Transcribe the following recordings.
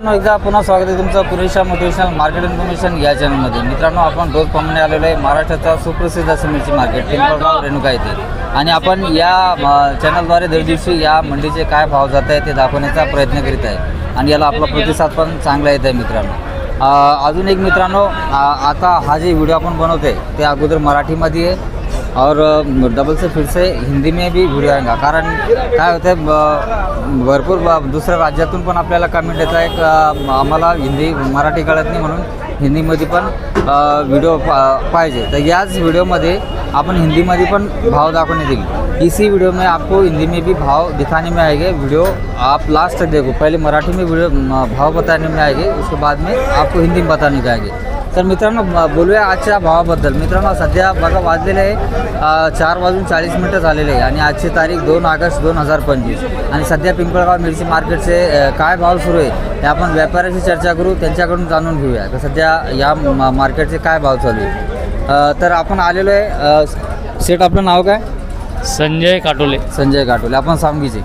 मित्रांनो एकदा पुन्हा स्वागत आहे तुमचं पुरेशा मोटिवेशनल मार्केट इन्फॉर्मेशन या चॅनलमध्ये मित्रांनो आपण रोज प्रमाणे आलेलो आहे महाराष्ट्राचा सुप्रसिद्ध असं मिरची मार्केट पिंपळगाव रेणुका येथे आणि आपण या चॅनलद्वारे दर दिवशी या मंडीचे काय भाव जात आहे ते दाखवण्याचा प्रयत्न करीत आहे. आणि याला आपला प्रतिसाद पण चांगला येत आहे मित्रांनो. अजून एक मित्रांनो आता हा जे व्हिडिओ आपण आहे ते अगोदर मराठीमध्ये आहे. और डबल से फिर से हिंदी में भी व्हिडिओ आएगा। कारण काय होतं आहे ब- भरपूर ब- दुसऱ्या राज्यातून पण आपल्याला कमेंट येत आहे. का आम्हाला हिंदी मराठी कळत नाही म्हणून हिंदीमध्ये पण व्हिडिओ पा- पाहिजे. तर याच व्हिडिओमध्ये आपण हिंदीमध्ये पण भाव दाखवणे देईल इसी वीडियो में आपको हिंदी में भी भाव दिखाने में आएंगे. वीडियो आप लास्ट तक देखो. पहले मराठी में वीडियो भाव बताने में आएंगे. उसके बाद में आपको हिंदी में बताने जाएंगे तर मित्रांनो बोलूया आजच्या भावाबद्दल. मित्रांनो सध्या बघा वाजलेले आहे चार वाजून चाळीस मिनटं झालेले आहे आणि आजची तारीख दोन ऑगस्ट दोन हजार पंचवीस. आणि सध्या पिंपळगाव मिरची मार्केटचे काय भाव सुरू आहे ते आपण व्यापाऱ्याशी चर्चा करू त्यांच्याकडून जाणून घेऊया. तर सध्या या मार्केटचे काय भाव चालू आहे तर आपण आलेलो आहे सेट आपलं नाव काय? संजय काटोले. संजय गाठोले आपण सांगीचे.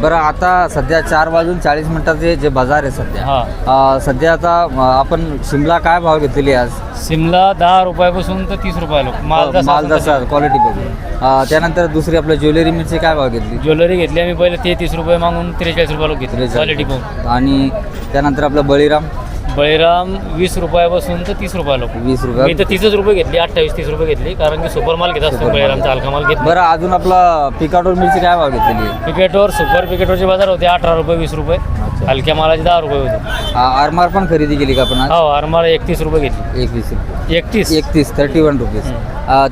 बरं आता सध्या चार वाजून चाळीस मिनिटाचे जे बाजार आहे सध्या हा. अ, सध्या आता अ, आपण शिमला काय भाव घेतलेली आज? सिमला दहा रुपयापासून तर तीस रुपयाला माल जसा माल जसा क्वालिटी बघून अ, त्यानंतर दुसरी आपलं ज्वेलरी मिरची काय भाव घेतली. ज्वेलरी घेतली आम्ही पहिले ते तीस रुपये मागून त्रेचाळीस रुपयाला घेतली क्वालिटी पाहून आणि त्यानंतर आपलं बळीराम. बळीराम वीस रुपयापासून तर तीस रुपयाला वीस मी रुपये तर तीसच रुपये घेतली अठ्ठावीस तीस रुपये घेतली कारण की सुपर माल घेत असतो. बळीरामचा हलका माल घेत बरं अजून आपला पिकाटोर मिरची काय भाव घेतलेली पिकेटवर सुपर पिकेटवरचे बाजार होते अठरा रुपये वीस रुपये. हलक्या मालाचे दहा रुपये होते. आरमार पण खरेदी केली का आपण आज? हो आरमार एकतीस रुपये घेतली. एकवीस रुपये. एकतीस. एकतीस थर्टी वन रुपीज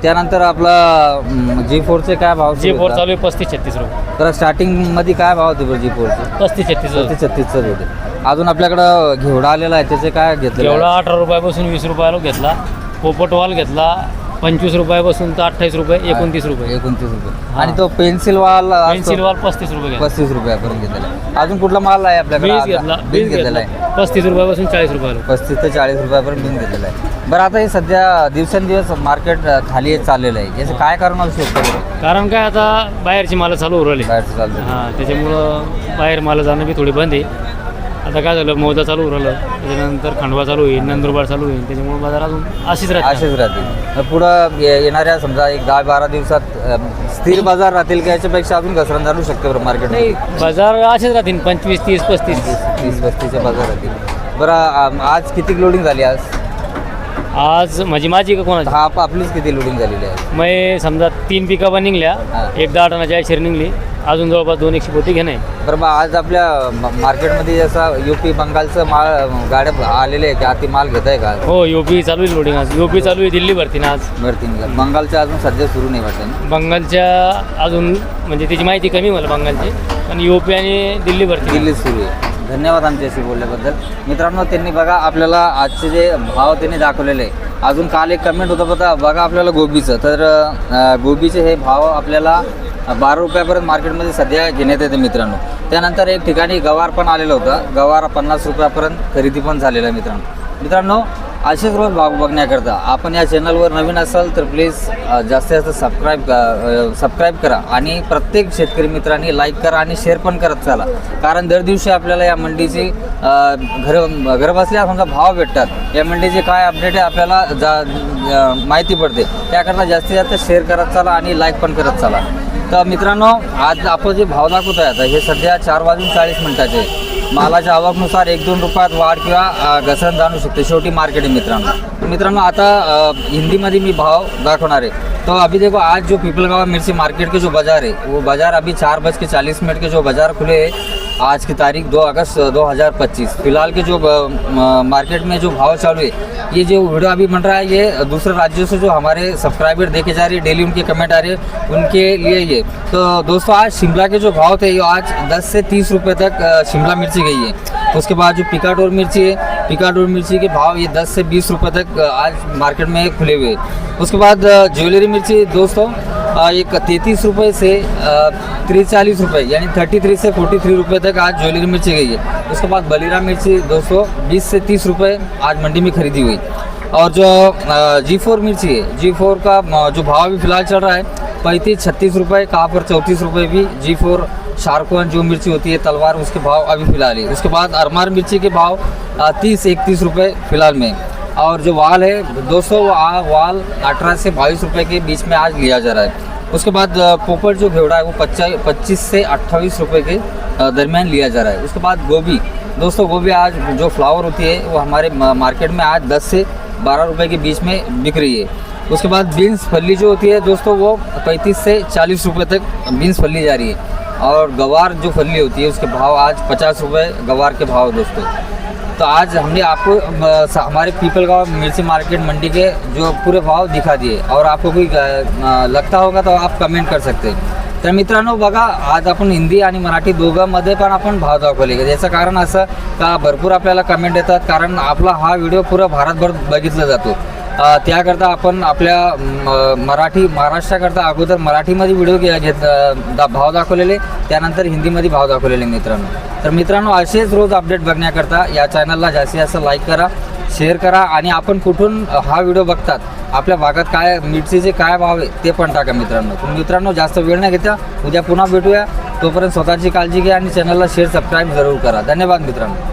त्यानंतर आपला जी फोरचे काय भाव जी फोर चालू आहे पस्तीस छत्तीस रुपये. तर स्टार्टिंगमध्ये काय भाव होते बरं जी फोरचे पस्तीस छत्तीस होते. छत्तीस छत्तीसच होते. अजून आपल्याकडं घेवडा आलेला आहे त्याचे काय घेतले एवढा अठरा रुपयापासून वीस रुपयाला घेतला. पोपटवाल घेतला. पंचवीस रुपयापासून तर अठ्ठावीस रुपये एकोणतीस रुपये. एकोणतीस रुपये. आणि तो पेन्सिल वाल पेन्सिल वाल पस्तीस रुपये घेतला. पस्तीस रुपयापर्यंत घेतलेला आहे. अजून कुठला माल आहे आपल्याकडे? बीज आता? घेतला. बीज बीज घेतलेला घेतला. आहे. पस्तीस रुपयापासून चाळीस रुपयाला. पस्तीस ते चाळीस रुपयापर्यंत बीज घेतलेला आहे. बरं आता हे सध्या दिवसेंदिवस मार्केट खाली येत चाललेलं आहे. याचं काय कारण असू शकतं? कारण काय आता बाहेरची मालं चालू उरवली बाहेरचं चालतं हां त्याच्यामुळं बाहेर मालं जाणं बी थोडी बंद आहे. आता काय झालं मोदा चालू उरवलं त्याच्यानंतर खंडवा चालू होईल नंदुरबार चालू होईल त्याच्यामुळे बाजार अजून अशीच राहते असेच राहतील. पुढं ये- येणाऱ्या समजा एक दहा बारा दिवसात अं, स्थिर बाजार राहतील का याच्यापेक्षा अजून घसरण चालू शकते बरं मार्केट नाही बाजार असेच राहतील पंचवीस तीस पस्तीस. तीस पस्तीसचे बाजार राहतील. बरं आज किती लोडिंग झाली आज? आज माझी माझी का कोणाची? हा आप- आपलीच किती लोडिंग झालेली आहे? मग समजा तीन पिका पण निघल्या हां. एक दहा टनाची आयशेर निघली. अजून जवळपास दोन एकशे पोती घेणे. बरं मग आज आपल्या मार्केटमध्ये जसं यू पी बंगालचं माल गाड्या आलेले आहे का ते माल घेत आहे का हो योपी चालू आहे लोडिंग आज. योपी चालू आहे दिल्ली भरती ना आज. भरतीला बंगालचं अजून सध्या सुरू नाही वाटतं ना? बंगालच्या अजून म्हणजे त्याची माहिती कमी मला बंगालची. पण योपी आणि दिल्ली भरती दिल्लीत सुरू आहे. धन्यवाद आमच्याशी बोलल्याबद्दल. मित्रांनो त्यांनी बघा आपल्याला आजचे जे भाव त्यांनी दाखवलेले आहे अजून काल एक कमेंट होतं बघा बघा आपल्याला गोबीचं. तर गोबीचे हे भाव आपल्याला बारा रुपयापर्यंत मार्केटमध्ये सध्या घेण्यात येते मित्रांनो. त्यानंतर एक ठिकाणी गवार पण आलेलं होतं. गवार पन्नास रुपयापर्यंत खरेदी पण झालेलं आहे मित्रांनो. मित्रांनो असेच रोज भाग बघण्याकरता. आपण या चॅनलवर नवीन असाल तर प्लीज जास्तीत जास्त सबस्क्राईब सबस्क्राईब करा आणि प्रत्येक शेतकरी मित्रांनी लाईक करा आणि शेअर पण करत चाला. कारण दर दिवशी आपल्याला या मंडीची घर घरबसल्या समजा भाव भेटतात. या मंडीचे काय अपडेट आहे आपल्याला जा माहिती पडते. त्याकरता जास्तीत जास्त शेअर करत चाला आणि लाईक पण करत चाला. तर मित्रांनो आज आपण जे भाव दाखवत आहे आता हे सध्या चार वाजून चाळीस मिनिटाचे. आहे. मालाच्या आवकनुसार एक दोन रुपयात वाढ किंवा घसरण जाणू शकते. शेवटी मार्केट आहे मित्रांनो. मित्रांनो आता हिंदीमध्ये मी भाव दाखवणार आहे. तो अभी देखो आज जो पिपलगावा मिर्ची मार्केट के जो बाजार है वो बाजार अभी चार बज के चालीस मिनट के जो बाजार खुले हैं आज की तारीख दो अगस्त दो हज़ार पच्चीस। फ़िलहाल के जो मार्केट में जो भाव चालू है, ये जो वीडियो अभी बन रहा है, ये दूसरे राज्यों से जो हमारे सब्सक्राइबर देखे जा रहे हैं, डेली उनके कमेंट आ रहे हैं, उनके लिए ये। तो दोस्तों, आज शिमला के जो भाव थे, ये आज 10 से 30 रुपए तक शिमला मिर्ची गई है। उसके बाद जो पिकाडोर मिर्ची है पिकाडोर मिर्ची के भाव ये 10 से बीस रुपये तक आज मार्केट में खुले हुए उसके बाद ज्वेलरी मिर्ची, दोस्तों एक तैंतीस रुपये से तिरचालीस रुपये, यानी थर्टी थ्री से फोर्टी थ्री रुपये तक आज ज्वेलरी मिर्ची गई है। उसके बाद बलीरा मिर्ची दोस्तों बीस से तीस रुपये आज मंडी में खरीदी हुई। और जो जी फोर मिर्ची है जी फोर का जो भाव अभी फ़िलहाल चल रहा है, पैंतीस, छत्तीस रुपये कहाँ पर चौंतीस रुपये भी जी फोर शारकोन जो मिर्ची होती है, तलवार, उसके भाव अभी फ़िलहाल है। उसके बाद अरमार मिर्ची के भाव तीस, इकतीस रुपये फ़िलहाल में। और जो वाल है वो आ- वाल अठारह से बाईस रुपये के बीच में आज लिया जा रहा है। उसके बाद पोपट जो घेवड़ा है, वो पच्चा पच्चीस से अट्ठाईस रुपये के दरमियान लिया जा रहा है। उसके बाद गोभी। दोस्तों, गोभी आज जो फ्लावर होती है, वो हमारे मार्केट में आज दस से बारह रुपये के बीच में बिक रही है। उसके बाद बीन्स फली जो होती है, दोस्तों, वो पैंतीस से चालीस रुपये तक बीन्स फली जा रही है। और गवार जो फली होती है, उसके भाव आज पचास रुपये गवार के भाव, दोस्तों। तो आज हमने आपको हमारे पीपल का मिर्ची मार्केट मंडी के जो पूरे भाव दिखा दिए। और आपको कोई लगता होगा तो आप कमेंट कर सकते हैं। तर मित्रांनो बघा आज आपण हिंदी आणि मराठी दोघांमध्ये पण आपण भाव दाखवले याचं कारण असं का भरपूर आपल्याला कमेंट येतात कारण आपला हा व्हिडिओ पुरा भारतभर बघितला जातो. त्याकरता आपण आपल्या म, मराठी महाराष्ट्राकरता अगोदर मराठीमध्ये व्हिडिओ घे घेत दा भाव दाखवलेले त्यानंतर हिंदीमध्ये भाव दाखवलेले मित्रांनो. तर मित्रांनो असेच रोज अपडेट बघण्याकरता या चॅनलला जास्तीत जास्त लाईक करा शेअर करा आणि आपण कुठून हा व्हिडिओ बघतात आपल्या भागात काय मिरचीचे काय भाव आहे ते पण टाका मित्रांनो. मित्रांनो जास्त वेळ नाही घेता उद्या पुन्हा भेटूया. तोपर्यंत स्वतःची काळजी घ्या आणि चॅनलला शेअर सबस्क्राईब जरूर करा. धन्यवाद मित्रांनो.